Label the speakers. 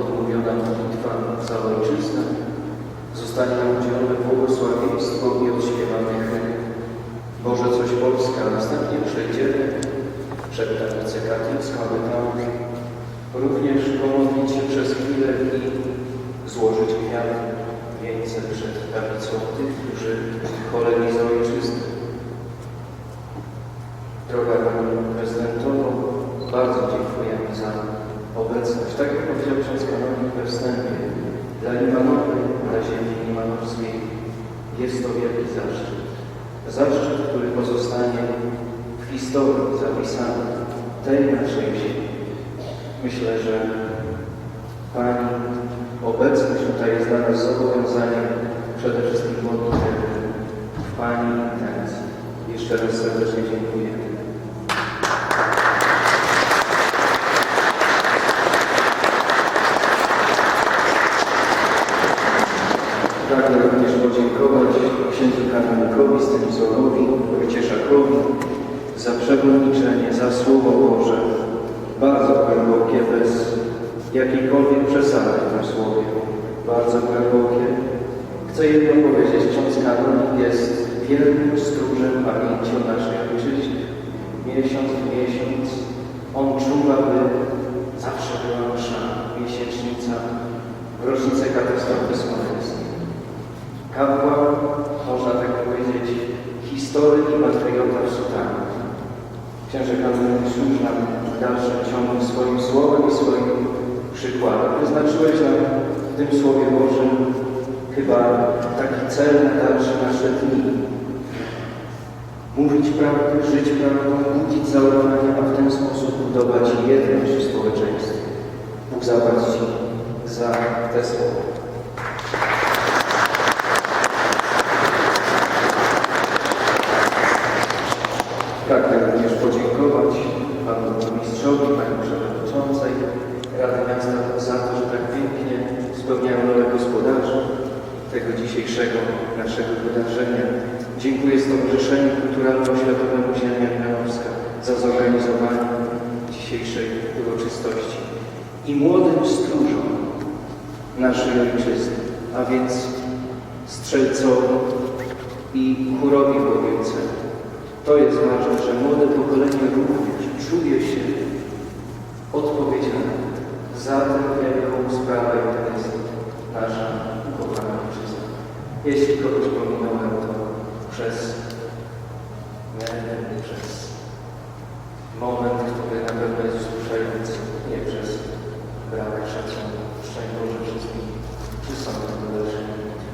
Speaker 1: odmówiona modlitwa za ojczyznę, zostanie nam udzielone błogosławieństwo i odśpiewany hymn. Boże, coś Polska, następnie przejdziemy przed tablicę katolicką, aby tam również pomodlić się przez chwilę i złożyć kwiaty, wieńce przed tablicą tych, którzy choreli za ojczyznę. Droga Pani Prezydentowo, bardzo dziękujemy za obecność. Tak jest to wielki zaszczyt. Zaszczyt, który pozostanie w historii zapisany tej naszej ziemi. Myślę, że Pani obecność tutaj jest dla nas zobowiązaniem przede wszystkim modlitewnym w Pani intencji. Jeszcze raz serdecznie dziękuję. Pragnę również podziękować księdzu kanonikowi Stanisławowi Wojcieszakowi za przewodniczenie, za Słowo Boże, bardzo głębokie, bez jakiejkolwiek przesady w tym słowie, bardzo głębokie. Chcę jedno powiedzieć, ksiądz kanonik jest wielkim stróżem pamięci o naszej ojczyźnie. Miesiąc w miesiąc on czuwa, by Kapłan, można tak powiedzieć, historyk i patriota w sutanie. Księże kanonik służy nam w dalszym ciągu swoim słowem i swoim przykładem. Wyznaczyłeś nam w tym Słowie Bożym chyba taki cel na dalsze nasze dni. Mówić prawdę, żyć prawdą, budzić zaufanie, a w ten sposób budować jedność w społeczeństwie. Bóg zapłać Ci za te słowa. Pragnę również podziękować Panu Burmistrzowi, Pani Przewodniczącej Rady Miasta za to, że tak pięknie spełniają rolę gospodarzy tego dzisiejszego naszego wydarzenia. Dziękuję Stowarzyszeniu Kulturalno-Oświatowemu Ziemia Mianowska za zorganizowanie dzisiejszej uroczystości i młodym stróżom naszej ojczyzny, a więc strzelcowi i chórowi Bogiewce. To jest ważne, że młode pokolenie również czuje się odpowiedzialne za tę wielką sprawę, jaką jest nasza ukochana ojczyzna. Jeśli kogoś pominąłem, to przez nerwy, przez moment, który na pewno jest wzruszający, nie przez brak szacunku. Szczęść Boże wszystkim przystąpię do dalszej modlitwy.